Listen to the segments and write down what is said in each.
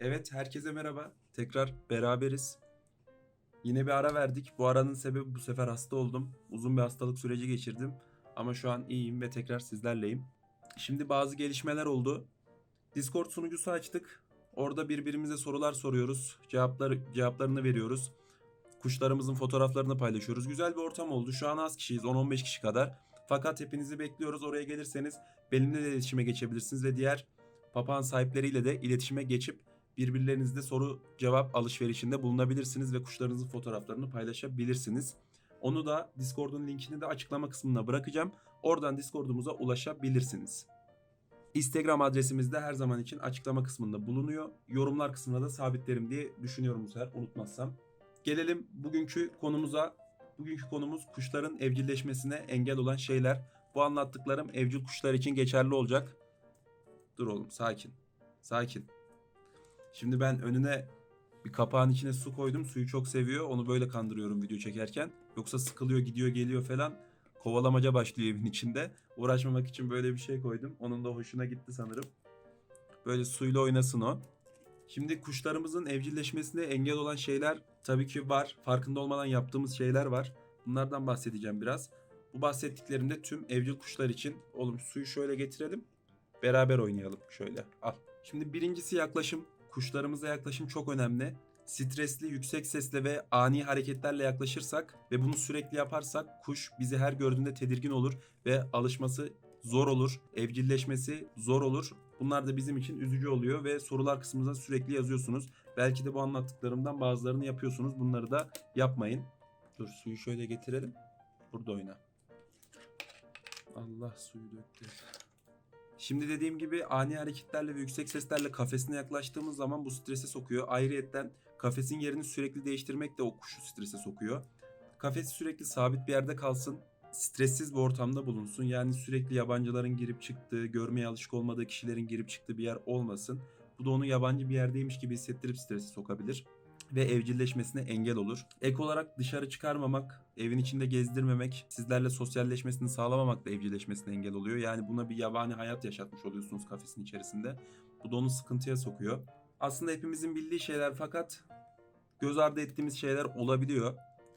Evet, herkese merhaba. Tekrar beraberiz. Yine bir ara verdik. Bu aranın sebebi bu sefer hasta oldum. Uzun bir hastalık süreci geçirdim. Ama şu an iyiyim ve tekrar sizlerleyim. Şimdi bazı gelişmeler oldu. Discord sunucusu açtık. Orada birbirimize sorular soruyoruz. Cevapları cevaplarını veriyoruz. Kuşlarımızın fotoğraflarını paylaşıyoruz. Güzel bir ortam oldu. Şu an az kişiyiz. 10-15 kişi kadar. Fakat hepinizi bekliyoruz. Oraya gelirseniz benimle de iletişime geçebilirsiniz ve diğer papağan sahipleriyle de iletişime geçip birbirlerinizle soru cevap alışverişinde bulunabilirsiniz ve kuşlarınızın fotoğraflarını paylaşabilirsiniz. Onu da Discord'un linkini de açıklama kısmına bırakacağım. Oradan Discord'umuza ulaşabilirsiniz. Instagram adresimiz de her zaman için açıklama kısmında bulunuyor. Yorumlar kısmına da sabitlerim diye düşünüyorum bu sefer unutmazsam. Gelelim bugünkü konumuza. Bugünkü konumuz kuşların evcilleşmesine engel olan şeyler. Bu anlattıklarım evcil kuşlar için geçerli olacak. Dur oğlum sakin. Sakin. Şimdi ben önüne bir kapağın içine su koydum. Suyu çok seviyor. Onu böyle kandırıyorum video çekerken. Yoksa sıkılıyor, gidiyor, geliyor falan. Kovalamaca başlıyor evin içinde. Uğraşmamak için böyle bir şey koydum. Onun da hoşuna gitti sanırım. Böyle suyla oynasın o. Şimdi kuşlarımızın evcilleşmesine engel olan şeyler tabii ki var. Farkında olmadan yaptığımız şeyler var. Bunlardan bahsedeceğim biraz. Bu bahsettiklerimde tüm evcil kuşlar için. Oğlum suyu şöyle getirelim. Beraber oynayalım şöyle. Al. Şimdi birincisi yaklaşım. Kuşlarımıza yaklaşım çok önemli. Stresli, yüksek sesle ve ani hareketlerle yaklaşırsak ve bunu sürekli yaparsak kuş bizi her gördüğünde tedirgin olur ve alışması zor olur. Evcilleşmesi zor olur. Bunlar da bizim için üzücü oluyor ve sorular kısmında sürekli yazıyorsunuz. Belki de bu anlattıklarımdan bazılarını yapıyorsunuz. Bunları da yapmayın. Dur suyu şöyle getirelim. Burada oyna. Allah suyu döktü. Şimdi dediğim gibi ani hareketlerle ve yüksek seslerle kafesine yaklaştığımız zaman bu strese sokuyor. Ayrıyetten kafesin yerini sürekli değiştirmek de o kuşu strese sokuyor. Kafes sürekli sabit bir yerde kalsın. Stressiz bir ortamda bulunsun. Yani sürekli yabancıların girip çıktığı, görmeye alışık olmadığı kişilerin girip çıktığı bir yer olmasın. Bu da onu yabancı bir yerdeymiş gibi hissettirip strese sokabilir ve evcilleşmesine engel olur. Ek olarak dışarı çıkarmamak, evin içinde gezdirmemek, sizlerle sosyalleşmesini sağlamamak da evcilleşmesine engel oluyor. Yani buna bir yabani hayat yaşatmış oluyorsunuz kafesin içerisinde. Bu da onu sıkıntıya sokuyor. Aslında hepimizin bildiği şeyler fakat göz ardı ettiğimiz şeyler olabiliyor.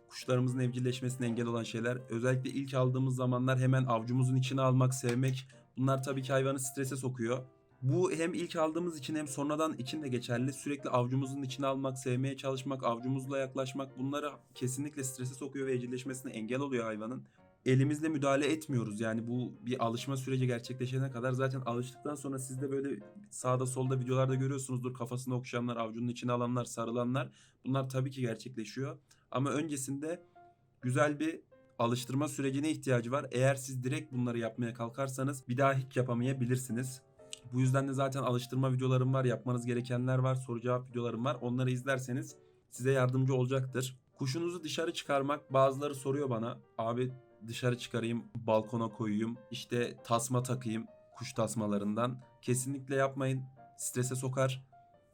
Kuşlarımızın evcilleşmesine engel olan şeyler. Özellikle ilk aldığımız zamanlar hemen avcumuzun içine almak, sevmek. Bunlar tabii ki hayvanı strese sokuyor. Bu hem ilk aldığımız için hem sonradan için de geçerli. Sürekli avcumuzun içine almak, sevmeye çalışmak, avcumuzla yaklaşmak bunları kesinlikle strese sokuyor ve evcilleşmesine engel oluyor hayvanın. Elimizle müdahale etmiyoruz. Yani bu bir alışma süreci gerçekleşene kadar zaten alıştıktan sonra siz de böyle sağda solda videolarda görüyorsunuzdur. Kafasını okşayanlar, avcunun içine alanlar, sarılanlar. Bunlar tabii ki gerçekleşiyor. Ama öncesinde güzel bir alıştırma sürecine ihtiyacı var. Eğer siz direkt bunları yapmaya kalkarsanız bir daha hiç yapamayabilirsiniz. Bu yüzden de zaten alıştırma videolarım var, yapmanız gerekenler var, soru cevap videolarım var. Onları izlerseniz size yardımcı olacaktır. Kuşunuzu dışarı çıkarmak bazıları soruyor bana. Abi dışarı çıkarayım, balkona koyayım, işte tasma takayım kuş tasmalarından. Kesinlikle yapmayın. Strese sokar.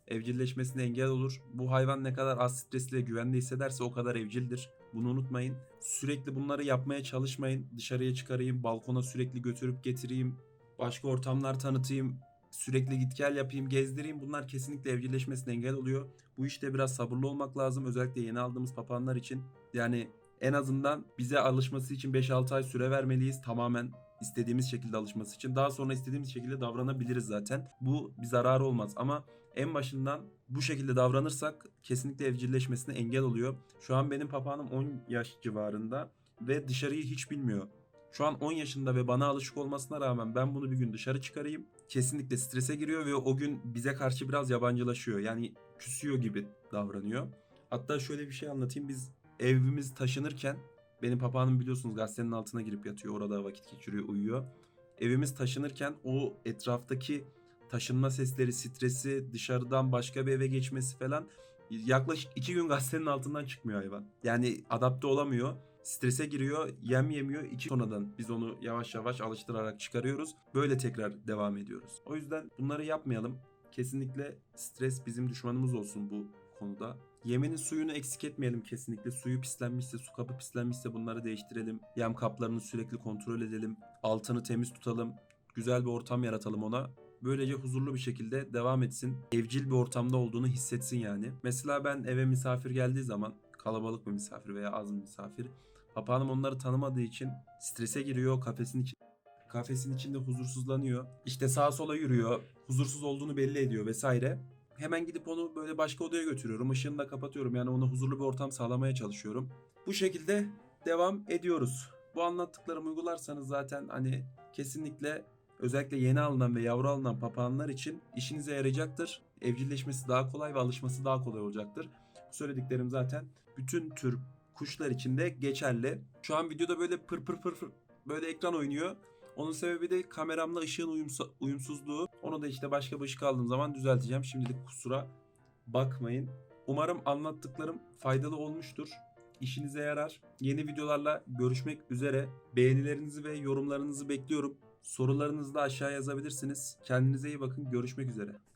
Evcilleşmesine engel olur. Bu hayvan ne kadar az stresli ve güvende hissederse o kadar evcildir. Bunu unutmayın. Sürekli bunları yapmaya çalışmayın. Dışarıya çıkarayım, balkona sürekli götürüp getireyim, başka ortamlar tanıtayım, sürekli git gel yapayım, gezdireyim. Bunlar kesinlikle evcilleşmesine engel oluyor. Bu işte biraz sabırlı olmak lazım. Özellikle yeni aldığımız papağanlar için. Yani en azından bize alışması için 5-6 ay süre vermeliyiz. Tamamen istediğimiz şekilde alışması için. Daha sonra istediğimiz şekilde davranabiliriz zaten. Bu bir zararı olmaz ama en başından bu şekilde davranırsak kesinlikle evcilleşmesine engel oluyor. Şu an benim papağanım 10 yaş civarında ve dışarıyı hiç bilmiyor. Şu an 10 yaşında ve bana alışık olmasına rağmen ben bunu bir gün dışarı çıkarayım. Kesinlikle strese giriyor ve o gün bize karşı biraz yabancılaşıyor. Yani küsüyor gibi davranıyor. Hatta şöyle bir şey anlatayım. Biz evimiz taşınırken benim papağanım biliyorsunuz gazetenin altına girip yatıyor. Orada vakit geçiriyor, uyuyor. Evimiz taşınırken o etraftaki taşınma sesleri, stresi, dışarıdan başka bir eve geçmesi falan yaklaşık iki gün gazetenin altından çıkmıyor hayvan. Yani adapte olamıyor strese giriyor, yem yemiyor. İki sonradan biz onu yavaş yavaş alıştırarak çıkarıyoruz. Böyle tekrar devam ediyoruz. O yüzden bunları yapmayalım. Kesinlikle stres bizim düşmanımız olsun bu konuda. Yemenin suyunu eksik etmeyelim kesinlikle. Suyu pislenmişse, su kabı pislenmişse bunları değiştirelim. Yem kaplarını sürekli kontrol edelim. Altını temiz tutalım. Güzel bir ortam yaratalım ona. böylece huzurlu bir şekilde devam etsin. Evcil bir ortamda olduğunu hissetsin yani. Mesela ben eve misafir geldiği zaman kalabalık bir misafir veya az bir misafir papağanım onları tanımadığı için strese giriyor kafesin için kafesin içinde huzursuzlanıyor. İşte sağa sola yürüyor. Huzursuz olduğunu belli ediyor vesaire. Hemen gidip onu böyle başka odaya götürüyorum. Işığını da kapatıyorum. Yani ona huzurlu bir ortam sağlamaya çalışıyorum. Bu şekilde devam ediyoruz. Bu anlattıklarımı uygularsanız zaten hani kesinlikle özellikle yeni alınan ve yavru alınan papağanlar için işinize yarayacaktır. Evcilleşmesi daha kolay ve alışması daha kolay olacaktır. Bu söylediklerim zaten bütün tür kuşlar için de geçerli. Şu an videoda böyle pır pır pır pır böyle ekran oynuyor. Onun sebebi de kameramla ışığın uyumsuzluğu. Onu da işte başka bir ışık aldığım zaman düzelteceğim. Şimdilik kusura bakmayın. Umarım anlattıklarım faydalı olmuştur. İşinize yarar. Yeni videolarla görüşmek üzere. Beğenilerinizi ve yorumlarınızı bekliyorum. Sorularınızı da aşağı yazabilirsiniz. Kendinize iyi bakın. Görüşmek üzere.